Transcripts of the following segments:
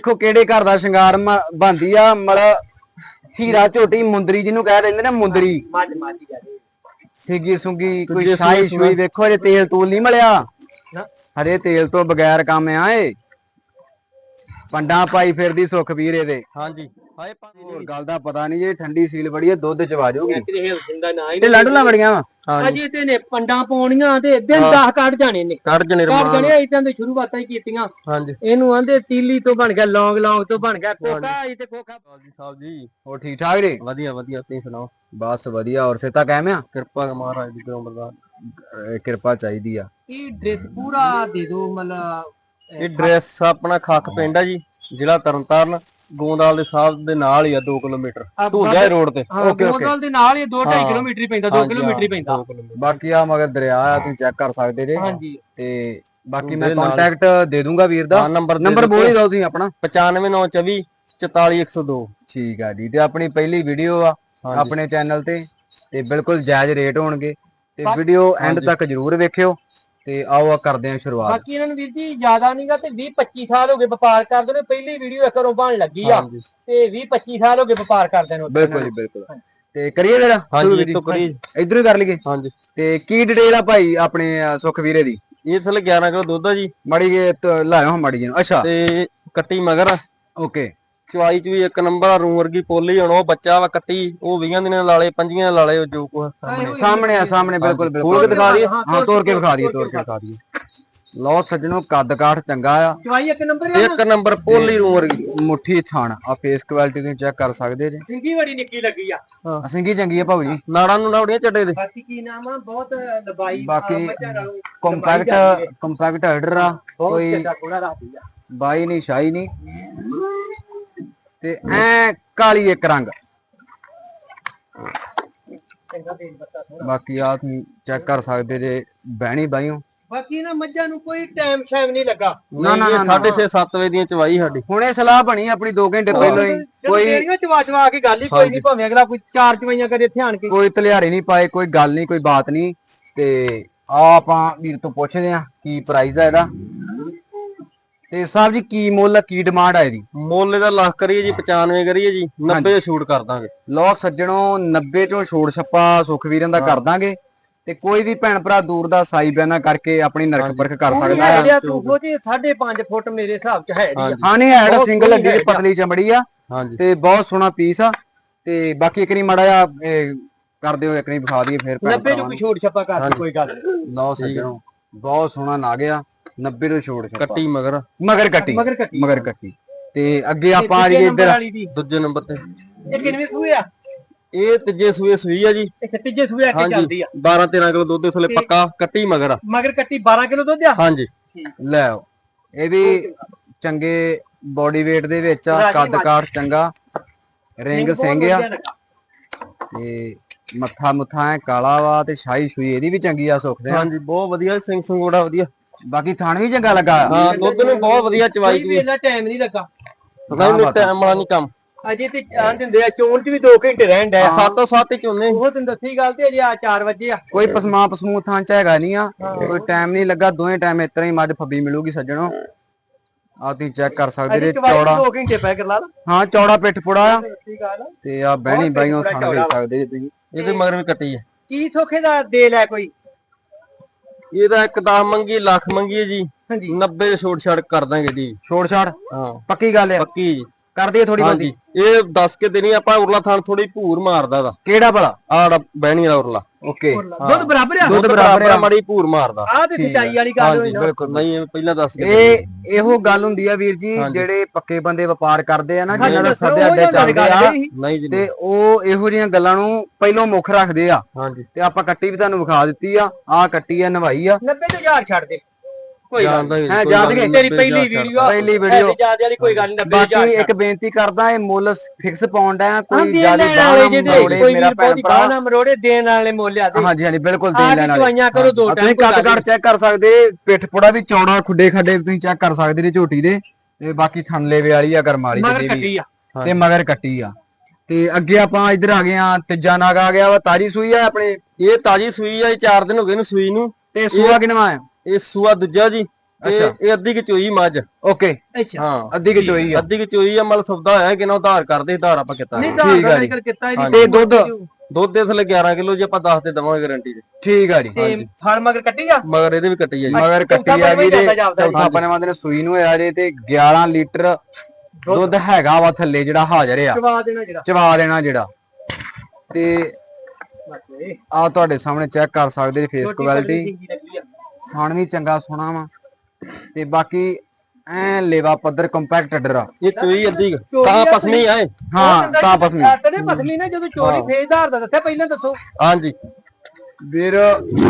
ਦੇਖੋ ਕਿਹੜੇ ਘਰ ਦਾ ਸ਼ਿੰਗਾਰ ਬੰਦੀ ਆ ਮਲ ਹੀਰਾ ਝੋਟੀ ਮੁੰਦਰੀ ਜਿਹਨੂੰ ਕਹਿ ਦਿੰਦੇ ਨੇ ਮੁੰਦਰੀ। ਮੱਝ ਮੱਝ ਜਾਂਦੇ ਸਿੱਗੀ ਸੁੰਗੀ ਕੋਈ ਸ਼ਾਈ ਸ਼ੂਈ ਵੇਖੋ ਜੇ ਤੇਲ ਤੂਲ ਨਹੀਂ ਮਿਲਿਆ। ਹਰੇ ਤੇਲ ਤੋਂ ਬਗੈਰ ਕੰਮ ਆ ਏ ਪੰਡਾਂ ਪਾਈ ਫਿਰਦੀ ਸੁਖਵੀਰ ਇਹਦੇ। ਹਾਂਜੀ। ਹਾਏ ਹੋਰ ਗੱਲ ਦਾ ਪਤਾ ਨਹੀਂ ਜੇ ਠੰਡੀ ਸੀਲ ਬੜੀ ਹੈ ਦੁੱਧ ਚਵਾ ਜਾਊਗੀ ਕਿਤੇ ਹਿਲ ਸਿੰਘ ਦਾ ਹੀ ਤੇ ਲੰਡਲਾਂ ਬੜੀਆਂ ਵਾ? ਹਾਂਜੀ। ਤੇ ਨੇ ਪੰਡਾਂ ਪਾਉਣੀਆਂ ਤੇ ਦਿਨ 10 ਕੱਢ ਜਾਣੇ ਨੇ। ਕੱਢ ਜਣੇ ਕੱਢ ਜਾਣੇ ਇਦਾਂ ਦੇ ਸ਼ੁਰੂਆਤਾਂ ਹੀ ਕੀਤੀਆਂ। ਹਾਂਜੀ। ਇਹਨੂੰ ਆਂਦੇ ਤੀਲੀ ਤੋਂ ਬਣ ਗਿਆ ਲੌਂਗ ਲੌਂਗ ਤੋਂ ਬਣ ਗਿਆ ਕੋਕਾ ਇਹ ਤੇ ਕੋਕਾ ਜੀ ਸਾਹਿਬ ਜੀ ਹੋਰ ਠੀਕ ਠਾਕ ਜੀ? ਵਧੀਆ ਵਧੀਆ ਤੁਸੀਂ ਸੁਣਾਓ? ਬਸ ਵਧੀਆ ਔਰ ਸੇਤਾ ਕਹਿਮਿਆ ਕਿਰਪਾ ਕਰ ਮਹਾਰਾਜ ਦੀ ਕਰੋ ਬਰਦਾਨ ਕਿਰਪਾ ਚਾਹੀਦੀ ਆ। ਇਹ ਡਰੈਸ ਪੂਰਾ ਦੇ ਦੋ ਮਤਲਬ ਇਹ ਡਰੈਸ ਆਪਣਾ ਖੱਖ ਪਿੰਡ ਆ ਜੀ ਜ਼ਿਲ੍ਹਾ ਤਰਨਤਾਰਨ। ਗੋਂਦਾਲ ਦੇ ਸਾਹਿਬ ਦੇ ਨਾਲ ਹੀ ਆ 2 ਕਿਲੋਮੀਟਰ। ਧੂਜਾ ਰੋਡ ਤੇ। Okay, okay. ਗੋਦਲ ਦੇ ਨਾਲ ਹੀ 2.5 ਹਾਂ। ਕਿਲੋਮੀਟਰ ਹੀ ਪੈਂਦਾ 2 ਹਾਂਜੀ, ਕਿਲੋਮੀਟਰ ਹੀ ਪੈਂਦਾ। ਬਾਕੀ ਆ ਮਗਰ ਦਰਿਆ ਆ ਤੁਸੀਂ ਚੈੱਕ ਕਰ ਸਕਦੇ ਜੇ। ਹਾਂਜੀ। ਤੇ ਬਾਕੀ ਮੈਂ ਕੰਟੈਕਟ ਦੇ ਦੂੰਗਾ ਵੀਰ ਦਾ। ਨੰਬਰ ਨੰਬਰ ਬੋਲ ਹੀ ਦਿਓ ਤੁਸੀਂ ਆਪਣਾ। 95924 44102 ਠੀਕ ਆ ਜੀ। ਤੇ ਆਪਣੀ ਪਹਿਲੀ ਵੀਡੀਓ ਆ ਆਪਣੇ ਚੈਨਲ ਤੇ। ਤੇ ਬਿਲਕੁਲ ਜਾਇਜ਼ ਰੇਟ ਹੋਣਗੇ। ਤੇ ਵੀਡੀਓ ਐਂਡ। ਤੱਕ ਜਰੂਰ ਵੇਖਿਓ। ਤੇ ਆਓ ਆ ਕਰਦੇ ਹਾਂ ਸ਼ੁਰੂਆਤ। ਬਾਕੀ ਇਹਨਾਂ ਨੂੰ ਵੀਰ ਜੀ ਜ਼ਿਆਦਾ ਨਹੀਂਗਾ ਤੇ 20 25 ਸਾਲ ਹੋ ਗਏ ਵਪਾਰ ਕਰਦੇ ਨੇ ਪਹਿਲੀ ਵੀਡੀਓ ਇੱਕ ਘਰੋਂ ਬਣ ਲੱਗੀ ਆ। ਹਾਂਜੀ। ਤੇ 20 25 ਸਾਲ ਹੋ ਗਏ ਵਪਾਰ ਕਰਦੇ ਨੂੰ ਬਿਲਕੁਲ ਜੀ ਬਿਲਕੁਲ। ਤੇ ਕਰੀਏ ਜਰਾ ਹਾਂਜੀ ਇੱਕ ਤੋਂ ਕਰੀ ਇਧਰੋਂ ਹੀ ਕਰ ਲਈਏ। ਹਾਂਜੀ। ਤੇ ਕੀ ਡਿਟੇਲ ਆ ਭਾਈ ਆਪਣੇ ਅ, ਸੁਖਵੀਰੇ ਦੀ? ਇਹ ਥੱਲੇ 11 ਕਿਲੋ ਦੁੱਧ ਆ ਜੀ। ਮੜੀ ਤ- ਲਾਇਓ ਹਾਂ ਮੜੀ ਜੀ ਅੱਛਾ। ਤੇ ਕੱਟੀ ਮਗਰ। ਆ ਓਕੇ। ਚਵਾਈ ਚ ਵੀ ਇੱਕ ਨੰਬਰ ਆ ਰੂ ਵਰਗੀ ਪੋਲੀ ਹੁਣ ਉਹ ਬੱਚਾ ਵਾ ਕੱਟੀ ਉਹ 20 ਦਿਨਾਂ ਲਾਲੇ 25 ਲਾਲੇ ਉਹ ਜੋ ਕੋ ਸਾਹਮਣੇ। ਆ ਸਾਹਮਣੇ ਬਿਲਕੁਲ ਬਿਲਕੁਲ। ਖੋਲ ਕੇ ਦਿਖਾ ਦਈਏ। ਹਾਂ ਤੋੜ ਕੇ ਵਿਖਾ ਦਈਏ ਤੋੜ ਕੇ ਵਿਖਾ ਦਈਏ। ਲਓ ਸੱਜਣੋ ਕੱਦ ਕਾਠ ਚੰਗਾ ਆ। ਚਵਾਈ ਇੱਕ ਨੰਬਰ ਆ ਇੱਕ ਨੰਬਰ ਪੋਲੀ ਰੂ ਵਰਗੀ। ਮੁੱਠੀ ਥਣ ਆ ਫੇਸ ਕੁਆਲਿਟੀ ਤੁਸੀਂ ਚੈੱਕ ਕਰ ਸਕਦੇ ਜੇ। ਸਿੰਗੀ ਬੜੀ ਨਿੱਕੀ ਲੱਗੀ ਆ। ਸਿੰਘੀ ਚੰਗੀ ਆ ਭਾਊ ਜੀ। ਨਾੜਾਂ ਨੂੰ ਨਾੜੀਆਂ ਚੱਡੇ ਦੇ। ਬਾਕੀ ਕੀ ਨਾਮ ਆ? ਬਹੁਤ ਲੰਬਾਈ ਬਾਕੀ ਕੰਪੈਕਟ ਕੰਪੈਕਟ ਹੈਡਰ ਆ। ਕੋਈ ਬਾਈ ਨਹੀਂ ਸ਼ਾਈ ਨਹੀਂ। ਤੇ ਐ ਕਾਲੀ ਇੱਕ ਰੰਗ। ਬਾਕੀ ਆ ਤੁਸੀਂ ਚੈੱਕ ਕਰ ਸਕਦੇ ਜੇ ਬਹਿਣੀ ਬਾਈਓ। ਬਾਕੀ ਨਾ ਮੱਝਾਂ ਨੂੰ ਕੋਈ ਟਾਈਮ ਸ਼ਾਮ ਨਹੀਂ ਲੱਗਾ। ਨਾ, ਨਾ, ਨਾ, ਨਾ। 6:30 7 ਵਜੇ ਦੀਆਂ ਚਵਾਈ ਸਾਡੀ। ਹੁਣੇ ਸਲਾਹ ਬਣੀ ਆਪਣੀ 2 ਘੰਟੇ ਪਹਿਲਾਂ ਹੀ। ਕੋਈ ਚਵਾ ਚਵਾ ਕੇ ਗੱਲ ਹੀ ਕੋਈ ਨਹੀਂ ਭਾਵੇਂ ਅਗਲਾ ਕੋਈ ਚਾਰ ਚਵਾਈਆਂ ਕਰੇ ਇੱਥੇ ਆਣ ਕੇ। ਕੋਈ ਤਲਿਆਰੇ ਨਹੀਂ ਪਾਏ ਕੋਈ ਗੱਲ ਨਹੀਂ ਕੋਈ ਬਾਤ ਨਹੀਂ। ਤੇ ਆ ਆਪਾਂ ਵੀਰ ਤੋਂ ਪੁੱਛਦੇ ਆ ਕੀ ਪ੍ਰਾਈਸ ਆ ਇਹਦਾ? ਤੇ ਸਾਹਿਬ ਜੀ ਕੀ ਮੁੱਲ ਆ, ਕੀ ਡਿਮਾਂਡ ਆ ਇਹਦੀ? ਮੁੱਲ ਇਹਦਾ ਲੱਖ ਕਰੀਏ ਜੀ 95 ਕਰੀਏ ਜੀ 90 ਛੂਟ ਕਰ ਦਾਂਗੇ। ਲੋ ਸੱਜਣੋ 90 ਚੋਂ ਛੋੜ ਛੱਪਾ ਸੁਖਵੀਰਾਂ ਦਾ ਕਰ ਦਾਂਗੇ। ਤੇ ਕੋਈ ਵੀ ਭੈਣ ਭਰਾ ਦੂਰ ਦਾ ਸਾਈ ਬਿਆਨਾ ਕਰਕੇ ਆਪਣੀ ਨਰਕ ਪਰਖ ਕਰ ਸਕਦਾ ਹੈ ਜਿਹਾ ਉਹ ਜੀ 5.5 ਫੁੱਟ ਮੇਰੇ ਹਿਸਾਬ ਚ ਹੈ ਜੀ ਹਾਂ ਨਹੀਂ ਐਡ ਬਹੁਤ ਸਿੰਗਲ ਸੋਹਣੀ ਅੱਡੀ ਚ ਪਤਲੀ ਚਮੜੀ ਆ। ਹਾਂਜੀ। ਤੇ ਬਹੁਤ ਸੋਹਣਾ ਪੀਸ ਆ। ਤੇ ਬਾਕੀ ਇੱਕ ਨਹੀਂ ਮੜਾ ਆ ਕਰ ਦਿਓ ਇੱਕ ਨਹੀਂ ਵਿਖਾ ਦਈਏ ਫਿਰ ਭੈਣ 90 ਨੂੰ। ਕੋਈ ਛੋੜ ਛੱਪਾ ਕਰ ਹਾਂਜੀ। ਕੋਈ ਗੱਲ ਨੀ। ਲਓ ਸੱਜਣੋ ਬਹੁਤ ਸੋਹਣਾ ਨਾਗ ਆ। 90 ਤੋਂ ਛੋੜ ਛੱਪਾ। ਕੱਟੀ ਮਗਰ। ਮਗਰ ਕੱਟੀ। ਮਗਰ ਕੱਟੀ। ਮਗਰ ਕੱਟੀ। ਤੇ ਅੱਗੇ ਆਪਾਂ ਆ ਜਾਈਏ ਇੱਧਰ ਦੂਜੇ ਨੰਬਰ ਤੇ। ਇਹ ਕਿੰਨਵੇਂ ਸੂਏ ਆ? ਇਹ ਤੀਜੇ ਸੂਏ ਸੂਈ ਆ ਜੀ। ਇਹ ਤੀਜੇ ਸੂਏ ਆ ਕੇ ਚੱਲਦੀ ਆ। 12 13 ਕਿਲੋ ਦੁੱਧ ਥੱਲੇ ਪੱਕਾ ਕੱਟੀ ਮਗਰ ਮਗਰ ਕੱਟੀ 12 ਕਿਲੋ ਦੁੱਧ ਆ? ਹਾਂਜੀ। ਲੈ ਆਓ। ਇਹ ਵੀ ਚੰਗੇ ਬੋਡੀ weight ਦੇ ਵਿੱਚ ਆ ਕੱਦ। ਕਾਠ ਚੰਗਾ। ਰਿੰਗ ਸਿੰਘ ਆ। ਤੇ ਮੱਥਾ ਮੁੱਥਾ ਹੈ ਕਾਲਾ ਵਾ ਤੇ ਸ਼ਾਹੀ ਸ਼ੂਈ ਇਹਦੀ ਵੀ ਚੰਗੀ ਆ ਸੁੱਖਦੇ ਹਾਂਜੀ ਬਹੁਤ ਵਧੀਆ ਸਿੰਘ ਸੰਗੋੜਾ ਵਧੀਆ। ਬਾਕੀ ਥਣ ਵੀ ਚੰਗਾ ਲੱਗਾ। ਆ ਹਾਂ ਦੁੱਧ ਨੂੰ ਬਹੁਤ ਵਧੀਆ ਚਵਾਈ ਕੋਈ ਵੀ ਇੰਨਾ ਟਾਈਮ ਨਹੀਂ ਲੱਗਾ। ਪਤਾ ਨਹੀਂ ਟਾਈਮ ਵਾਲਾ ਨਹੀਂ ਕੰਮ। ਅਜੇ ਤੇ ਆਂ ਦਿੰਦੇ ਆ ਚੋਣ ਚ ਵੀ 2 ਘੰਟੇ ਰਹਿਣ ਡਿਆ ਸੱਤੋਂ ਸੱਤ ਚ ਉਹਨੇ ਉਹ ਤੈਨੂੰ ਦੱਸੀ ਗੱਲ ਤੇ ਅਜੇ ਆ 4 ਵਜੇ ਆ। ਕੋਈ ਪਸਮਾ ਪਸਮੂ ਥਾਂ ਚ ਹੈਗਾ ਨਹੀਂ ਆ। ਕੋਈ ਟਾਈਮ ਨਹੀਂ ਲੱਗਾ ਦੋਵੇਂ ਟਾਈਮ ਇਸ ਤਰ੍ਹਾਂ ਹੀ ਮੱਝ ਫੱਬੀ ਮਿਲੂਗੀ ਸੱਜਣੋ। ਆ ਤੁਸੀਂ ਚੈੱਕ ਕਰ ਸਕਦੇ ਜੇ ਚੌੜਾ। 2 ਘੰਟੇ ਪੈ ਕਰ ਲਾ ਲਾ ਹਾਂ ਚੌੜਾ ਪਿੱਠ ਪੁੜਾ ਆ। ਆ। ਤੇ ਆ ਬਹਿਣੀ ਥਣ ਪੁੜਾ ਦੇਖ ਸਕਦੇ ਜੇ ਤੁਸੀਂ। ਇਹਦੇ ਮਗਰ ਵੀ ਕੱਟੀ ਹੈ ਕੀ ਥੋਖੇ ਦਾ ਦੇ ਲੈ ਕੋਈ? ਇਹਦਾ ਇੱਕ 10 ਮੰਗੀ ਲੱਖ ਮੰਗੀ ਜੀ। ਹਾਂਜੀ। 90 ਛੋਟ ਛੜ ਕਰ ਦਾਂਗੇ ਜੀ। ਛੋੜ ਛਾੜ ਹਾਂ। ਪੱਕੀ ਗੱਲ ਆ। ਪੱਕੀ ਜੀ। ਕਰ ਦਈਏ ਥੋੜੀ ਹਾਂਜੀ ਬਹੁਤੀ ਇਹ ਦੱਸ ਕੇ ਦੇਣੀ ਆਪਾਂ ਉਰਲਾ ਥਾਣ ਥੋੜੀ ਭੂਰ ਮਾਰਦਾ ਦਾ ਕਿਹੜਾ ਭਲਾ? ਆੜਾ ਬਹਿਣੀ ਵਾਲਾ ਉਰਲਾ। ਓਕੇ ਦੁੱਧ ਬਰਾਬਰ ਆ? ਦੁੱਧ ਬਰਾਬਰ ਆ। ਮੜੀ ਭੂਰ ਮਾਰਦਾ। ਆ ਤੇ ਸਚਾਈ ਵਾਲੀ ਗੱਲ ਹੋਈ ਹਾਂਜੀ ਨਾ। ਬਿਲਕੁਲ। ਨਹੀਂ ਇਹ ਪਹਿਲਾਂ ਦੱਸ ਕੇ ਇਹ ਇਹੋ ਗੱਲ ਹੁੰਦੀ ਆ ਵੀਰ ਜੀ ਹਾਂਜੀ। ਜਿਹੜੇ ਪੱਕੇ ਬੰਦੇ ਵਪਾਰ ਕਰਦੇ ਆ ਨਾ ਹਾਂਜੀ, ਜਿਨ੍ਹਾਂ ਦਾ ਦੱਸੋ, ਸੱਦੇ ਉਹ ਅੱਡੇ ਚੱਲਦੇ ਗੱਲ ਆ। ਨਹੀਂ ਜੀ ਤੇ ਉਹ ਇਹੋ ਜਿਹੀਆਂ ਗੱਲਾਂ ਨੂੰ ਪਹਿਲੋਂ ਮੁੱਖ ਰੱਖਦੇ ਆ। ਹਾਂਜੀ। ਤੇ ਆਪਾਂ ਕੱਟੀ ਵੀ ਤੁਹਾਨੂੰ ਵਿਖਾ ਦਿੱਤੀ ਆ ਆਹ ਕੱਟੀ ਆ ਨਵਾਈ ਆ। 90 ਤੋਂ 1000 ਛੱਡ ਦੇ। ਕੋਈ ਗੱਲ ਜਾਣਦਾ ਹੀ ਯਾਦ ਗਏ? ਨਹੀਂ, ਤੇਰੀ ਪਹਿਲੀ ਵੀਡੀਓ ਪਹਿਲੀ ਵੀਡੀਓ ਜ਼ਿਆਦਾ ਵਾਲੀ ਕੋਈ ਗੱਲ ਨਹੀਂ 90 ਬਾਕੀ ਇੱਕ ਬੇਨਤੀ ਕਰਦਾ ਇਹ ਮੁੱਲ ਫਿਕਸ ਪਾਉਂਦਾ ਆ ਕੋਈ ਜ਼ਿਆਦਾ ਬਾਹਰ ਕੋਈ ਮੇਰਾ ਭੈਣ ਭਰਾ। ਬਾਹਨਾ ਮਰੋੜੇ ਦੇਣ ਵਾਲੇ ਮੁੱਲ ਆ ਤੇ ਹਾਂਜੀ ਹਾਂਜੀ ਬਿਲਕੁਲ ਦੇਣ ਲੈਣ ਵਾਲੇ। ਦਵਾਈਆਂ ਕਰੋ ਦੋ ਟਾਈਮ ਤੁਸੀਂ ਕੱਦ ਕੱਟ ਚੈੱਕ ਕਰ ਸਕਦੇ ਪਿੱਠ ਪੁੜਾ ਵੀ ਚੌੜਾ ਖੁੱਡੇ ਖੱਡੇ ਤੁਸੀਂ ਚੈੱਕ ਕਰ ਸਕਦੇ ਨੇ ਝੋਟੀ ਦੇ। ਤੇ ਬਾਕੀ ਥਣਲੇਵੇ ਵਾਲੀ ਆ ਗਰਮ ਵਾਲੀ ਮਗਰ ਜਿਹੜੀ ਵੀ। ਕੱਟੀ ਆ। ਤੇ ਮਗਰ ਕੱਟੀ ਆ। ਤੇ ਅੱਗੇ ਆਪਾਂ ਇੱਧਰ ਆ ਗਏ ਆ ਤੀਜਾ ਨਾਗ ਆ ਗਿਆ ਵਾ ਤਾਜੀ ਸੂਈ ਆ ਆਪਣੇ। ਇਹ ਤਾਜੀ ਸੂਈ ਆ ਇਹ 4 ਦਿਨ ਹੋ ਗਏ ਨੂੰ ਸੂਈ ਨੂੰ। ਤੇ ਸੂਆ ਕਿਨਵਾ ਆ ਇਹ ਸੂਆ ਦੂਜਾ ਜੀ ਤੇ ਅੱਛਾ। ਇਹ ਅੱਧੀ ਕਿ ਚੋਈ ਮੱਝ। ਓਕੇ। ਅੱਛਾ। ਹਾਂ ਅੱਧੀ ਕਿ ਚੋਈ ਆ। ਅੱਧੀ ਕਿ ਚੋਈ ਆ ਮਤਲਬ ਸੌਦਾ ਹੋਇਆ ਕਿ ਨਾ ਉਧਾਰ ਕਰਦੇ ਉਧਾਰ ਆਪਾਂ ਕੀਤਾ। ਨਹੀਂ ਠੀਕ ਆ ਤਾਂ ਜੀ। ਕੀਤਾ ਤੇ ਦੁੱਧ? ਦੁੱਧ ਦੇ ਥੱਲੇ 11 ਕਿਲੋ ਜੇ ਆਪਾਂ 10 ਤੇ ਦਵਾਂਗੇ ਗਾਰੰਟੀ ਦੇ ਠੀਕ ਆ ਜੀ। ਤੇ ਫਲ ਮਗਰ ਕੱਟੀ ਆ? ਮਗਰ ਇਹਦੇ ਵੀ ਕੱਟੀ ਆ ਜੀ। ਮਗਰ ਕੱਟੀ ਆ ਤੇ ਜੀ। ਚੌਥਾ ਪੰਜਵਾਂ ਦਿਨ ਸੂਈ ਨੂੰ ਹੋਇਆ ਜੇ ਤੇ 11 ਲੀਟਰ ਦੁੱਧ। ਹੈਗਾ ਵਾ ਥੱਲੇ ਜਿਹੜਾ ਹਾਜ਼ਰ ਆ। ਚਵਾ ਦੇਣਾ ਜਿਹੜਾ। ਚਵਾ ਦੇਣਾ ਜਿਹੜਾ। ਤੇ ਆ ਤੁਹਾਡੇ ਸਾਹਮਣੇ ਚੈੱਕ ਕਰ ਸਕਦੇ ਜੀ ਫੇਸ ਕੁਆਲਿਟੀ। ਥਣ ਵੀ ਚੰਗਾ ਸੋਹਣਾ ਵਾ। ਤੇ ਬਾਕੀ ਐ ਲੇਵਾ ਪੱਧਰ ਕੰਪੈਕਟ ਅੱਡਰ ਆ ਇਹ ਚੋਈ ਅੱਧੀ ਤਾਂ ਪਸਮੀ ਆਏ ਹਾਂ ਤਾਂ ਪਸਮੀ। ਤੇ ਪਸਮੀ ਨੇ ਜਦੋਂ ਚੋਰੀ ਫੇਜ਼ਦਾਰ ਦਾ ਦੱਸਿਆ ਪਹਿਲਾਂ ਦੱਸੋ। ਹਾਂਜੀ। ਵੀਰ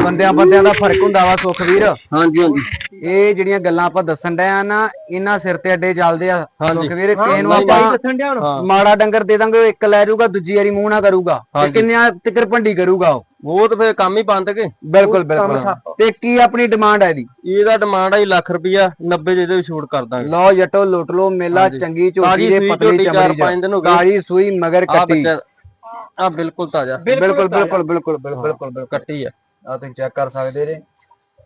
ਬੰਦਿਆਂ ਬੰਦਿਆਂ ਦਾ ਫ਼ਰਕ ਹੁੰਦਾ ਵਾ ਸੁਖ ਵੀਰ। ਹਾਂਜੀ ਹਾਂਜੀ। ਇਹ ਜਿਹੜੀਆਂ ਗੱਲਾਂ ਆਪਾਂ ਦੱਸਣ ਡਏ ਆ ਨਾ ਇਹਨਾਂ ਸਿਰ ਤੇ ਅੱਡੇ ਚੱਲਦੇ ਆ। ਸੁਖ ਵੀਰ। ਕਿਸੇ ਨੂੰ ਆਪਾਂ। ਮਾੜਾ ਡੰਗਰ ਦੇ ਦਾਂਗੇ ਉਹ ਇੱਕ ਲੈ ਜਾਊਗਾ ਦੂਜੀ ਵਾਰੀ ਮੂੰਹ ਨਾ ਕਰੂਗਾ। ਤੇ। ਕਿੰਨਿਆਂ ਤਿੱਕਰ ਭੰਡੀ ਕਰੂਗਾ ਉਹ? ਉਹ ਤਾਂ ਫੇਰ ਕੰਮ ਹੀ ਬੰਦ ਕੇ। ਬਿਲਕੁਲ ਬਿਲਕੁਲ। ਤੇ ਕੀ ਆਪਣੀ ਡਿਮਾਂਡ ਹੈ ਇਹਦੀ? ਇਹਦਾ ਡਿਮਾਂਡ ਹੈ ਲੱਖ ਰੁਪਿਆ 90 ਜਿਹਦੇ ਵਿੱਚ ਛੋਟ ਕਰ ਦਾਂਗੇ। ਲਓ ਜੱਟੋ ਲੁੱਟ ਲੋ ਮੇਲਾ। ਚੰਗੀ ਝੋਟੀ ਦੇ ਪਤਲੀ ਚਮੜੀ ਗਏ। ਕਾਲੀ ਸੂਈ ਮਗਰ ਆ ਕੱਟੀ। ਬੱਚਾ ਆ ਬਿਲਕੁਲ ਤਾਜ਼ਾ। ਬਿਲਕੁਲ ਬਿਲਕੁਲ ਬਿਲਕੁਲ ਬਿਲਕੁਲ ਕੱਟੀ ਆ। ਆ ਤੁਸੀਂ ਚੈੱਕ ਕਰ ਸਕਦੇ ਜੇ।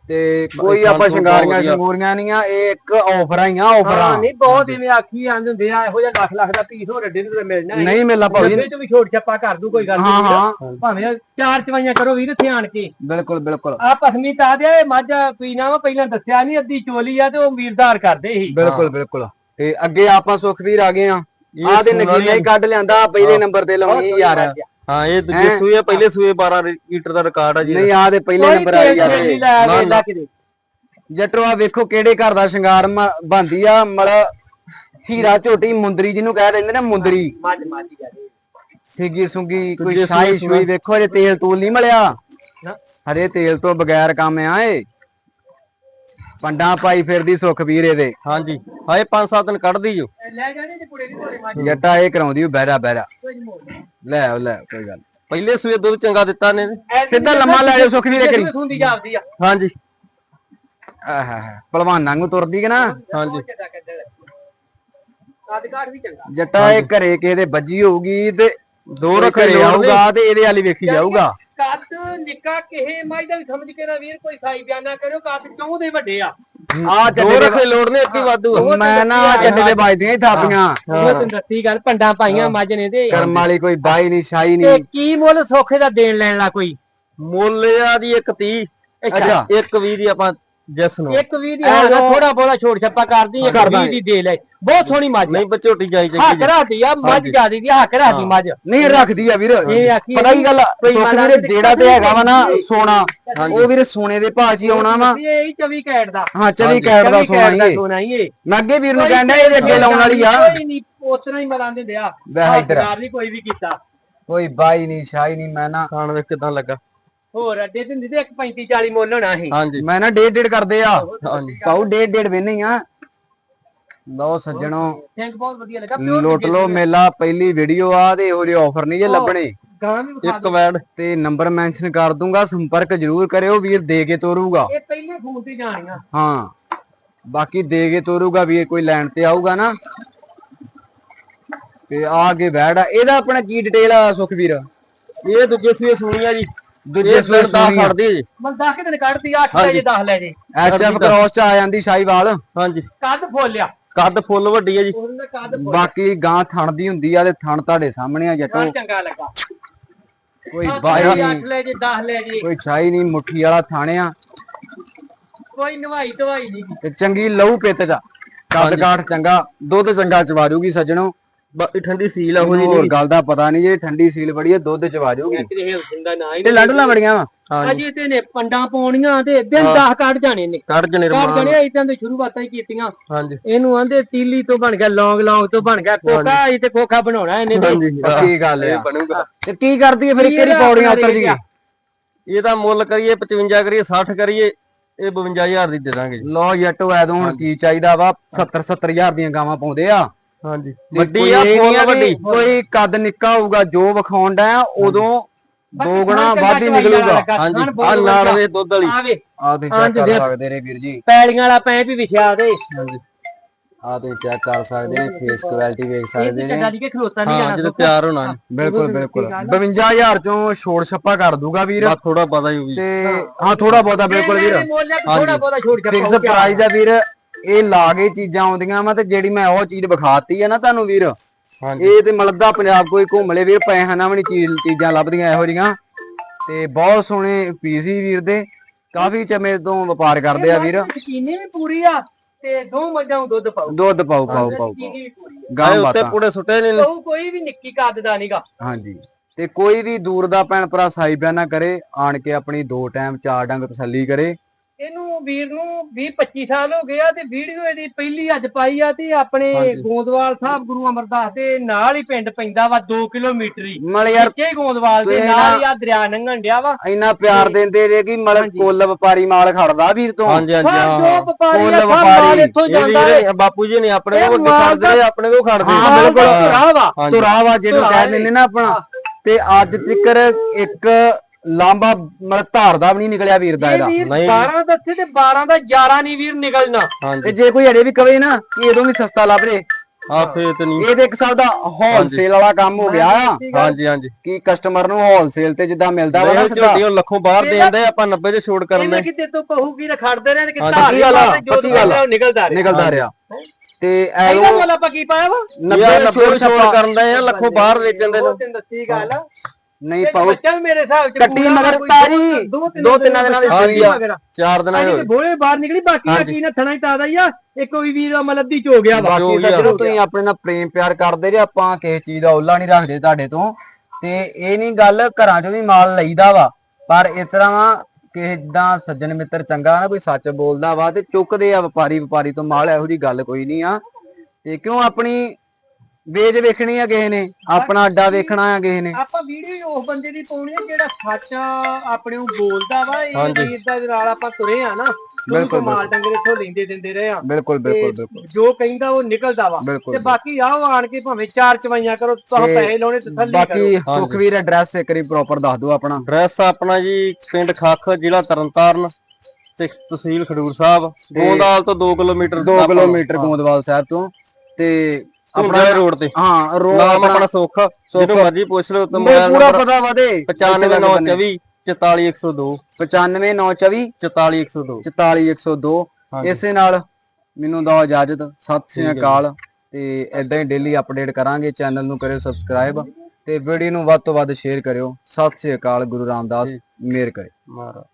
ਤੇ ਕੋਈ ਆਪਾਂ ਸ਼ਿੰਗਾਰੀਆਂ। ਸ਼ਿੰਗੂਰੀਆਂ ਨਹੀਂ ਆ ਇਹ ਇੱਕ ਆਫਰਾਂ ਹੀ ਆ ਆਫਰਾਂ ਨਹੀਂ ਬਹੁਤ ਇਵੇਂ ਆਖੀ ਆਂਦੇ ਹੁੰਦੇ ਆ ਇਹੋ ਜਿਹਾ ਲੱਖ ਲੱਖ ਦਾ ਪੀਸ ਹੋ ਰੱਡੇ ਨੂੰ ਤੇ ਮਿਲਣਾ। ਨਹੀਂ ਮਿਲਦਾ ਭਾਜੀ। ਨੱਬੇ ਚ ਵੀ ਛੋਟ ਛੱਪਾ ਕਰ ਦੂ ਕੋਈ ਗੱਲ ਨਹੀਂ। ਹਾਂ। ਭਾਵੇਂ ਚਾਰ ਚਵਾਈਆਂ ਕਰੋ ਵੀਰ ਇੱਥੇ ਆਣ ਕੇ। ਬਿਲਕੁਲ ਬਿਲਕੁਲ। ਆ ਪਸਮੀ ਤਾਂ ਇਹ ਮੱਝ ਕੋਈ ਨਾ ਵਾ ਪਹਿਲਾਂ ਦੱਸਿਆ ਨਹੀਂ ਅੱਧੀ ਚੋਲੀ ਆ ਤੇ ਉਹ ਵੀਰਦਾਰ ਕਰਦੇ ਸੀ। ਬਿਲਕੁਲ ਬਿਲਕੁਲ। ਤੇ ਅੱਗੇ ਆਪਾਂ ਸੁਖਵੀਰ ਆ ਗਏ ਆ। ਆ ਤੇ ਨਗੀਨਾ ਹੀ ਕੱਢ ਲਿਆਂਦਾ ਪਹਿਲੇ ਨੰਬਰ ਤੇ ਲਾਉਣੀ ਯਾਰ ਹਾਂ ਇਹ ਦੂਜੇ ਸੂਏ ਪਹਿਲੇ ਸੂਏ 12 ਲੀਟਰ ਦਾ ਰਿਕਾਰਡ ਆ ਜੀ ਨਹੀਂ ਆ ਤੇ ਪਹਿਲੇ ਨੰਬਰ ਆਈ ਯਾਰ। ਤੇਲ ਨਹੀਂ ਇਹ। ਲਾਇਆ ਨਾ, ਵੇਲਾ ਕਿਤੇ। ਜੱਟੋ ਆ ਵੇਖੋ ਕਿਹੜੇ ਘਰ ਦਾ ਸ਼ਿੰਗਾਰ ਬੰਦੀ ਆ। ਮਲ ਹੀਰਾ ਝੋਟੀ ਮੁੰਦਰੀ ਜਿਹਨੂੰ ਕਹਿ ਦਿੰਦੇ ਨੇ ਮੁੰਦਰੀ। ਸਿੱਗੀ ਸੁੰਗੀ ਕੋਈ ਸ਼ਾਈ ਸ਼ੂਈ ਵੇਖੋ ਜੇ ਤੇਲ ਤੂਲ ਨਹੀਂ ਮਿਲਿਆ। ਹਰੇ ਤੇਲ ਤੋਂ ਬਗੈਰ ਕੰਮ ਆ ਏ ਪੰਡਾਂ ਪਾਈ ਫਿਰਦੀ ਸੁਖਵੀਰ ਇਹਦੇ ਹਾਂਜੀ। ਹਾਏ 5-7 ਦਿਨ ਕੱਢਦੀ ਜੋ ਲੈ ਜਾਣੇ ਤੇ ਕੁੜੇ ਦੀ ਘੋੜੇ ਮੱਝ ਜੱਟਾ ਇਹ ਕਰਾਉਂਦੀ ਓ ਬਹਿਰਾ ਬਹਿਰਾ। ਲੈ। ਆਓ, ਲੈ ਆਓ, ਕੋਈ ਗੱਲ ਨੀ। ਪਹਿਲੇ ਸੂਏ ਦੁੱਧ ਚੰਗਾ ਦਿੱਤਾ ਨੇ। ਸਿੱਧਾ ਲੰਮਾ ਲੈ ਜਾਓ ਸੁਖਵੀਰ ਕਰੀ ਨੂੰ ਸੁਣਦੀ ਜਾਪਦੀ ਆ। ਹਾਂਜੀ। ਆਹਾ ਪਹਿਲਵਾਨਾਂ ਨੂੰ ਤੁਰਦੀ ਕਿ ਨਾ? ਹਾਂਜੀ। ਕੱਦ ਕਾਠ ਵੀ ਚੰਗਾ। ਜੱਟਾ ਇਹ ਘਰੇ ਕਿਸੇ ਦੇ ਵੱਜੀ ਹੋਊਗੀ ਤੇ ਦੋ ਰੱਖੇ ਆਊਗਾ ਤੇ ਇਹਦੇ ਵਾਲੀ ਵੇਖੀ ਜਾਊਗਾ। ਕੱਦ ਨਿੱਕਾ ਕਿਹੇ ਮਾਈ ਦਾ ਵੀ ਸਮਝ ਕੇ ਨਾ ਵੀਰ ਕੋਈ ਸਾਈ ਬਿਆਨਾ ਕਰਿਓ ਕੱਦ ਕਿਉਂ ਦੇ ਵੱਡੇ ਆ? ਆ ਦੋ ਜੱਟੇ ਰੱਖੇ ਲੋੜ ਨੇ ਅੱਗੇ ਵਾਧੂ ਆ। ਮੈਂ ਨਾ ਜੱਟੇ ਦੇ ਵੱਜਦੀਆਂ ਹੀ ਥਾਪੀਆਂ। ਉਹ ਤੈਨੂੰ ਦੱਸੀ ਗੱਲ ਪੰਡਾਂ ਪਾਈਆਂ ਮੱਝ ਨੇ ਤੇ। ਕਰਮ ਵਾਲੀ ਕੋਈ ਬਾਈ ਨਹੀਂ ਸ਼ਾਈ ਤੇ ਨਹੀਂ। ਕੀ ਮੁੱਲ ਸੋਖੇ ਦਾ ਦੇਣ ਲੈਣ ਲਾ ਕੋਈ? ਮੁੱਲ ਆ ਦੀ 130 ਅੱਛਾ। ਇੱਕ 20 ਦੀ ਆਪਾਂ ਜਿਸ ਨੂੰ। ਇੱਕ ਵੀ ਦੀ ਹਾਂ ਥੋੜਾ ਬੋਲਾ ਛੋੜ ਛੱਪਾ ਕਰਦੀ ਇੱਕ ਕਰ ਵੀ ਦਾਂਗੇ। ਦੀ ਦੇ ਲੈ। ਬਹੁਤ ਸੋਹਣੀ ਮੱਝ ਨਹੀਂ ਬਚੋਟੀ ਜਾਈ ਹੱਕ ਰਾਦੀ ਆ ਮੱਝ ਜਿਆਦੀ ਦੀ ਹੱਕ ਰਾਦੀ ਮੱਝ। ਨਹੀਂ ਰੱਖਦੀ ਆ ਵੀਰ। ਇਹ ਆਖੀ ਪਤਾ ਕੀ ਗੱਲ ਆ? ਕੋਈ ਸੁੱਖ ਮਾੜਾ ਵੀਰੇ ਤੇ ਜਿਹੜਾ ਤੇ ਹੈਗਾ ਵਾ ਨਾ ਸੋਨਾ। ਉਹ ਵੀਰੇ ਸੋਨੇ ਦੇ ਭਾਅ 'ਚ ਹੀ ਆਉਣਾ ਵਾ। ਇਹ ਹੀ 24 ਕੈਟ ਦਾ। ਹਾਂ ਚਲੀ ਕੈਟ ਦਾ 24 ਸੋਨਾ ਕੈਟ ਹੀ ਦਾ ਇਹ ਸੋਨਾ ਹੀ ਇਹ ਮੈਂ ਅੱਗੇ ਵੀਰ ਨੂੰ ਕਹਿੰਦਾ ਇਹਦੇ ਅੱਗੇ ਲਾਉਣ ਵਾਲੀ ਆ। ਕੋਈ ਨਹੀਂ ਉਤਨਾ ਹੀ ਮਲਾਂ ਦਿੰਦੇ ਆ। ਵੈਸੇ ਇੱਧਰ ਆ। ਹੱਥ ਨਹੀਂ ਕੋਈ ਵੀ ਕੀਤਾ। ਕੋਈ ਬਾਈ ਨਹੀਂ ਸ਼ਾਈ ਨਹੀਂ ਮੈਂ ਨਾ ਖਾਣ ਵੇਖ ਕਿਦਾਂ ਲੱਗਾ? ਹੋਰ ਅੱਡੇ ਦਿੰਦੀ ਤੇ 1.35 40 ਮੁੱਲ ਹੋਣਾ ਸੀ। ਹਾਂਜੀ। ਮੈਂ ਨਾ ਡੇਢ ਡੇਢ ਕਰਦੇ ਆ। ਹਾਂਜੀ ਪਾਉ ਡੇਢ ਡੇਢ ਵੇਨੇ ਆ। ਲਓ ਸੱਜਣੋ ਥੈਂਕ ਬਹੁਤ ਵਧੀਆ ਲੱਗਾ ਪਿਓਰ ਲੁੱਟ ਲੋ ਮੇਲਾ ਪਹਿਲੀ ਵੀਡੀਓ ਆ ਤੇ ਇਹੋ ਜਿਹੇ ਆਫਰ ਨਹੀਂ ਜੇ ਲੱਭਣੇ। ਗਾਂ ਵੀ ਵਿਖਾ ਇੱਕ ਵੈਡ ਤੇ ਨੰਬਰ ਮੈਂਸ਼ਨ ਕਰ ਦੂੰਗਾ ਸੰਪਰਕ ਜਰੂਰ ਕਰਿਓ ਵੀਰ ਦੇ ਕੇ ਤੋਰੂਗਾ। ਇਹ ਪਹਿਲੇ ਫੋਨ ਤੇ ਜਾਣੀਆਂ। ਹਾਂ ਬਾਕੀ ਦੇ ਕੇ ਤੋਰੂਗਾ ਵੀਰ ਕੋਈ ਲੈਣ ਤੇ ਆਊਗਾ ਨਾ। ਤੇ ਆ ਕੇ ਆ ਇਹਦਾ ਆਪਣਾ ਕੀ ਡਿਟੇਲ ਆ ਸੁਖਵੀਰ? ਇਹ ਦੂਜੇ ਸੂਏ ਸੁਣੀ ਆ ਜੀ। ਦੂਜੇ ਸੂਏ ਦਾ ਸੁਣੀ ਆ। ਫੜਦੀ ਜੀ ਮਨ 10 ਦਿਨ ਕੱਢਦੀ 8 ਲੈ ਜੇ 10 ਲੈ ਜੇ। ਐਚ ਐਫ ਕ੍ਰੋਸ ਚ ਆ ਜਾਂਦੀ ਸ਼ਾਹੀਵਾਲ। ਹਾਂਜੀ। ਕੱਦ ਫੋਲਿਆ ਕੱਦ ਫੁੱਲ ਵੱਡੀ ਆ ਜੀ। ਉਹਨਾਂ ਬਾਕੀ ਗਾਂ ਥਣ ਦੀ ਹੁੰਦੀ ਆ ਤੇ ਥਣ ਤੁਹਾਡੇ ਸਾਹਮਣੇ ਆ ਜੱਟੋ ਫੋਲਿਆ ਚੰਗਾ ਲੱਗਾ। ਕੋਈ ਬਾਈ ਲੈ ਜੇ, ਨਹੀਂ। ਅੱਠ ਲੈ ਜੇ 10 ਲੈ ਜੇ। ਕੋਈ ਛਾਈ ਨਹੀਂ ਮੁੱਠੀ ਵਾਲਾ ਥਾਣਿਆ ਕੋਈ ਨਵਾਈ ਧਵਾਈ ਨਹੀਂ। ਤੇ ਚੰਗੀ ਲਹੂ ਪਿੱਤ ਚ ਕੱਦ ਕਾਠ ਚੰਗਾ ਦੁੱਧ ਚੰਗਾ ਚਵਾਰੂਗੀ ਸੱਜਣੋ। ਬਾਕੀ ਠੰਡੀ ਸੀਲ ਆ ਜੀ ਹੋਰ ਗੱਲ ਦਾ ਪਤਾ ਨਹੀਂ ਜੇ ਠੰਡੀ ਸੀਲ ਬੜੀ ਹੈ ਦੁੱਧ ਚਵਾਰੂਗੀ ਹੀ ਤੇ ਲੰਡਲਾਂ ਬੜੀਆਂ ਵਾ। ਅਜੇ ਤੇ ਨੇ ਪੰਡਾਂ ਪਾਉਣੀਆਂ ਤੇ ਦਿਨ 10 ਕੱਢ ਜਾਣੇ ਨੇ। ਕੱਢ ਜਣੇ ਕੱਢ ਜਾਣੇ ਇਦਾਂ ਦੇ ਸ਼ੁਰੂਆਤਾਂ ਹੀ ਕੀਤੀਆਂ। ਹਾਂਜੀ। ਇਹਨੂੰ ਆਂਦੇ ਤੀਲੀ ਤੋਂ ਬਣ ਗਿਆ ਲੌਂਗ ਲੌਂਗ ਤੋਂ ਬਣ ਗਿਆ ਕੋਕਾ ਇਹ ਤੇ ਕੋਕਾ ਬਣਾਉਣਾ ਇਹਨੇ ਤੇ। ਹਾਂਜੀ ਪੱਕੀ ਗੱਲ ਆ। ਬਣੂਗਾ। ਤੇ ਕੀ ਕਰਦੀ ਹੈ ਫਿਰ ਕੀ ਕਿਹੜੀ ਇਹਦਾ ਪੌੜੀਆਂ ਉਤਰ ਜੀ? ਇਹਦਾ ਮੁੱਲ ਕਰੀਏ 55 ਕਰੀਏ 60 ਕਰੀਏ ਇਹ 52000 ਦੀ ਦੇ ਦਾਂਗੇ ਲੋ ਜੱਟੋ ਐਦੋਂ ਹੁਣ ਕੀ ਚਾਹੀਦਾ ਵਾ? 70 70000 ਦੀਆਂ ਗਾਵਾਂ ਪਾਉਂਦੇ ਆ। ਹਾਂਜੀ। ਵੱਡੀ ਕੋਈ ਆ ਫੁੱਲ ਵੱਡੀ। ਕੋਈ ਕੱਦ ਨਿੱਕਾ ਹੋਊਗਾ ਜੋ ਵਿਖਾਉਣ ਦਾ ਉਦੋਂ ਦੋ ਗੁਣਾ ਵੱਧ ਹੀ ਨਿਕਲੂਗਾ। ਹਾਂਜੀ ਆ ਨਾਲ ਦੇ ਦੁੱਧ ਵਾਲੀ। ਆਵੇ ਆ ਤੁਸੀਂ ਚੈੱਕ ਕਰ। ਸਕਦੇ ਨੇ ਵੀਰ ਜੀ। ਪੈਲੀਆਂ ਵਾਲਾ ਪੈਪ ਹੀ ਵਿਛਿਆ ਦੇ ਹਾਂਜੀ। ਆ ਤੁਸੀਂ ਚੈੱਕ ਕਰ ਸਕਦੇ ਨੇ ਫੇਸ ਕੁਆਲਿਟੀ ਵੇਖ ਸਕਦੇ ਨੇ। ਚੰਗਾ ਜੀ ਕਿ ਖਲੋਤਾ ਨਹੀਂ ਹਾਂ ਜਾਣਾ ਜਦੋਂ। ਤਿਆਰ ਹੋਣਾ। ਬਿਲਕੁਲ ਬਿਲਕੁਲ। 52000 ਚੋਂ ਛੋੜ ਛੱਪਾ ਕਰ ਦੂਗਾ ਵੀਰ। ਬਸ ਥੋੜਾ ਪਤਾ ਹੀ ਹੋਊਗੀ ਤੇ ਹਾਂ। ਥੋੜਾ ਬਹੁਤਾ ਬਿਲਕੁਲ ਵੀਰ। ਥੋੜਾ ਬਹੁਤਾ ਛੋੜ ਕੇ ਫਿਕਸ ਪ੍ਰਾਈਸ ਆ ਵੀਰ। ਇਹ ਲਾਗੇ ਚੀਜ਼ਾਂ ਆਉਂਦੀਆਂ ਵਾ ਤੇ ਜਿਹੜੀ ਮੈਂ ਉਹ ਚੀਜ਼ ਵਿਖਾਤੀ ਆ ਨਾ ਤੁਹਾਨੂੰ ਵੀਰ। ਇਹ ਤੇ ਮਲਦਾ ਪੰਜਾਬ ਕੋਈ ਘੁੰਮ ਲੇ ਵੀਰ ਪੈਸਿਆਂ ਨਾਲ ਵੀ ਨੀ ਚੀਜ਼ ਚੀਜ਼ਾਂ ਲੱਭਦੀਆਂ ਇਹੋ ਜੀਆਂ ਤੇ ਬਹੁਤ ਸੋਹਣੇ ਪੀਸ ਵੀਰ ਦੇ। ਕਾਫੀ ਚਮੇ ਤੋਂ ਵਪਾਰ ਕਰਦੇ ਆ ਵੀਰ। ਚੀਨੀ ਵੀ ਪੂਰੀ ਆ ਤੇ ਦੋ ਮੱਝਾਂ ਨੂੰ ਦੁੱਧ ਪਾਉ ਦੁੱਧ ਪਾਉ ਪਾਉ ਪਾਉ। ਗਾਂ ਉੱਤੇ ਪੂੜੇ ਸੁੱਟੇ ਨੇ। ਕੋਈ ਵੀ ਨਿੱਕੀ ਕੱਦ ਦਾ ਨਹੀਂਗਾ ਹਾਂਜੀ। ਤੇ ਕੋਈ ਵੀ ਦੂਰ ਦਾ ਭੈਣ ਭਰਾ ਸਾਈ ਬਿਆਨਾ ਕਰੇ ਆਣ ਕੇ ਆਪਣੀ ਦੋ ਟਾਈਮ ਚਾਰ ਡੰਗ ਤਸੱਲੀ ਕਰੇ ਇਹਨੂੰ ਵੀਰ ਨੂੰ 20 25 ਸਾਲ ਹੋ ਗਏ ਆ ਤੇ ਵੀਡੀਓ ਇਹਦੀ ਪਹਿਲੀ ਅੱਜ ਪਾਈ ਆ ਤੇ ਆਪਣੇ। ਗੋਂਦਵਾਲ ਸਾਹਿਬ ਗੁਰੂ ਅਮਰਦਾਸ ਦੇ ਨਾਲ ਹੀ ਪਿੰਡ ਪੈਂਦਾ ਵਾ 2 ਕਿਲੋਮੀਟਰ ਹੀ ਮਲ ਯਾਰ ਕੇ ਗੋਂਦਵਾਲ ਦੇ ਨਾਲ ਹੀ ਆ ਦਰਿਆ ਲੰਘਣ ਡਿਆ ਵਾ ਇੰਨਾ ਪਿਆਰ ਦਿੰਦੇ ਜੇ ਕਿ ਮਲ। ਕੁੱਲ ਵਪਾਰੀ ਮਾਲ ਖੜਦਾ ਵੀਰ ਤੋਂ ਹਾਂਜੀ ਹਾਂਜੀ ਹਾਂ ਜੋ ਵਪਾਰੀ ਆ ਸਭ ਵਪਾਰੀ। ਮਾਲ ਇੱਥੋਂ ਜਾਂਦਾ ਹੈ ਬਾਪੂ ਜੀ ਨੇ ਆਪਣੇ ਕੋਲ ਖੜਦੇ ਆਪਣੇ ਕੋਲ ਖੜਦੇ ਹਾਂ, ਬਿਲਕੁਲ। ਦਾ ਭਰਾ ਵਾ ਹਾਂਜੀ ਤੁਰਾ ਵਾ ਜਿਹਨੂੰ ਕਹਿ। ਦਿੰਦੇ ਨਾ ਆਪਣਾ ਤੇ ਅੱਜ ਤੱਕ ਇੱਕ ਲਾਂਬਾ ਮਤਲਬ ਧਾਰ ਦਾ ਵੀ ਨਹੀਂ ਨਿਕਲਿਆ ਵੀਰ ਦਾ ਇਹ ਇਹਦਾ। ਵੀਰ ਨਹੀਂ। 12 ਦੱਸੇ ਤੇ 12 ਦਾ 11 ਨਹੀਂ ਵੀਰ ਨਿਕਲਣਾ। ਤੇ ਜੇ ਕੋਈ ਅੜੇ ਵੀ ਕਵੇ ਨਾ ਕਿ ਇਹਦੋਂ ਵੀ ਸਸਤਾ ਲੱਭ ਰੇ ਆ ਫੇਰ ਤੇ ਨਹੀਂ। ਇਹ ਤੇ ਇੱਕ ਹਿਸਾਬ ਦਾ ਹੋਲਸੇਲ ਵਾਲਾ ਕੰਮ ਹੋ ਗਿਆ ਆ। ਹਾਂਜੀ ਹਾਂਜੀ ਕਿ ਕਸਟਮਰ ਨੂੰ ਹੋਲਸੇਲ ਤੇ ਜਿੱਦਾਂ ਮਿਲਦਾ ਵਾ ਨਾ ਇਹ ਸਿੱਧਾ। ਝੋਟੀ ਉਹ ਲੱਖੋਂ ਬਾਹਰ ਦੇ ਜਾਂਦੇ ਆਪਾਂ 90 ਚ ਛੋੜ ਕਰਨ। ਦੇ ਕਿਤੇ ਤੋਂ ਕਹੂਗੀ ਨਾ ਖੜਦੇ ਰਹੇ ਕਿ ਧਾਰ ਜੋ ਨਿਕਲਦਾ ਰਿਹਾ। ਨਿਕਲਦਾ ਰਿਹਾ। ਤੇ ਇਹਦਾ ਐਲੋ ਮੁੱਲ ਆਪਾਂ ਕੀ ਪਾਇਆ ਵਾ? 90 ਯਾਰ 90 ਛੋੜ ਛੋੜ ਕਰਨ ਦੇ ਆ ਲੱਖੋਂ ਬਾਹਰ ਵੇਚਣ ਦੇ ਉਹ ਨੂੰ। ਤੈਨੂੰ ਦੱਸੀ ਗੱਲ ਆ। ਨਹੀਂ ਬੱਚਾ ਵੀ ਮੇਰੇ ਹਿਸਾਬ ਚ ਕੱਟੀ ਮਗਰ ਤਾਰੀ, ਦੋ ਤਿੰਨਾਂ ਦਿਨਾਂ ਦੀ ਆ। ਚਾਰ ਦਿਨਾਂ ਅਜੇ ਦੇ ਬੋਲੇ ਬਾਹਰ ਨਿਕਲੀ ਬਾਕੀ ਦਾ ਕੀ ਨਾ ਥਣਾ ਹੀ ਤਾਦਾ ਹੀ ਆ। ਇੱਕ ਵੀ ਵੀਰ ਮਲੱਦੀ ਚ ਹੋ ਗਿਆ ਵਾ। ਬਾਕੀ। ਸੱਜਣੋ ਤੁਸੀਂ ਆਪਣੇ ਨਾਲ ਪ੍ਰੇਮ ਪਿਆਰ ਕਰਦੇ ਜੇ ਆਪਾਂ ਕਿਸੇ ਚੀਜ਼ ਦਾ ਓਲਾ ਨਹੀਂ ਰੱਖਦੇ ਤੁਹਾਡੇ ਤੋਂ। ਤੇ ਇਹ ਨਹੀਂ ਗੱਲ ਘਰਾਂ ਚੋਂ ਵੀ ਮਾਲ ਲਈਦਾ ਵਾ ਪਰ ਇਸ ਤਰ੍ਹਾਂ ਵਾ ਕਿਸੇ ਦਾ ਸੱਜਣ ਮਿੱਤਰ ਚੰਗਾ ਨਾ ਕੋਈ ਸੱਚ ਬੋਲਦਾ ਵਾ ਤੇ ਚੁੱਕਦੇ ਆ ਵਪਾਰੀ ਵਪਾਰੀ ਤੋਂ ਮਾਲ ਇਹੋ ਜੀ ਗੱਲ ਕੋਈ ਨਹੀਂ ਆ। ਤੇ ਕਿਉਂ ਆਪਣੀ ਵੇਚ ਵੇਖਣੀ ਆ ਕਿਸੇ ਨੇ ਆਪਣਾ ਅੱਡਾ ਵੇਖਣਾ ਆ ਕਿਸੇ ਨੇ। ਆਪਾਂ ਵੀਡੀਓ ਉਸ ਬੰਦੇ ਦੀ ਪਾਉਣੀ ਆ ਜਿਹੜਾ ਸੱਚ ਆਪਣੇ ਨੂੰ ਬੋਲਦਾ ਵਾ ਇਹ ਹਾਂਜੀ। ਵੀਰ ਦਾ ਨਾਲ ਆਪਾਂ ਤੁਰੇ ਆ ਨਾ ਬਿਲਕੁਲ, ਬਿਲਕੁਲ। ਮਾਲ ਡੰਗਰ ਇੱਥੋਂ ਲੈਂਦੇ ਦਿੰਦੇ ਰਹੇ ਆ। ਬਿਲਕੁਲ ਬਿਲਕੁਲ ਬਿਲਕੁਲ। ਜੋ ਕਹਿੰਦਾ ਉਹ ਨਿਕਲਦਾ ਵਾ। ਬਿਲਕੁਲ ਤੇ ਬਾਕੀ ਆਓ ਆਣ ਕੇ ਭਾਵੇਂ ਚਾਰ ਚਵਾਈਆਂ ਕਰੋ ਤੁਸੀਂ ਤੇ ਪੈਸੇ ਲਾਉਣੇ ਤਸੱਲੀ ਕਰੋ ਬਾਕੀ ਸੁਖਵੀਰ ਐਡਰੈਸ ਇੱਕ ਵਾਰੀ ਪ੍ਰੋਪਰ ਦੱਸ ਦਿਓ ਆਪਣਾ। ਐਡਰੈਸ ਆਪਣਾ ਜੀ ਪਿੰਡ ਖੱਖ ਜ਼ਿਲ੍ਹਾ ਤਰਨਤਾਰਨ ਤੇ ਤਹਿਸੀਲ ਖਡੂਰ ਸਾਹਿਬ ਗੋਂਦਾਲ ਤੋਂ 2 ਕਿਲੋਮੀਟਰ 2 ਕਿਲੋਮੀਟਰ ਗੋਂਦਵਾਲ ਸਾਹਿਬ ਤੋਂ। ਤੇ ਆਪਣਾ ਰੋਡ ਤੇ। ਹਾਂ ਰੋਡ ਨਾਮ ਆਪਣਾ ਸੁੱਖ ਜਿਹਨੂੰ ਮਰਜ਼ੀ ਪੁੱਛ ਲਓ ਤੇ ਮੋਬਾਈਲ ਪੂਰਾ ਪਤਾ ਵਾਦੇ 95924 44102 95924 44102 44102 ਹਾਂਜੀ। ਇਸੇ ਨਾਲ ਮੈਨੂੰ ਦਿਓ ਇਜਾਜ਼ਤ ਸਤਿ ਸ੍ਰੀ ਅਕਾਲ। ਤੇ ਇਦਾਂ ਹੀ ਡੇਲੀ ਅਪਡੇਟ ਕਰਾਂਗੇ ਚੈਨਲ ਨੂੰ ਕਰਿਓ ਸਬਸਕ੍ਰਾਈਬ ਤੇ ਵੀਡੀਓ ਨੂੰ ਵੱਧ ਤੋਂ ਵੱਧ ਸ਼ੇਅਰ ਕਰਿਓ। ਸਤਿ ਸ੍ਰੀ ਅਕਾਲ ਗੁਰੂ ਰਾਮਦਾਸ ਮੇਰ ਕਰੇ। ਮਹਾਰਾਜ।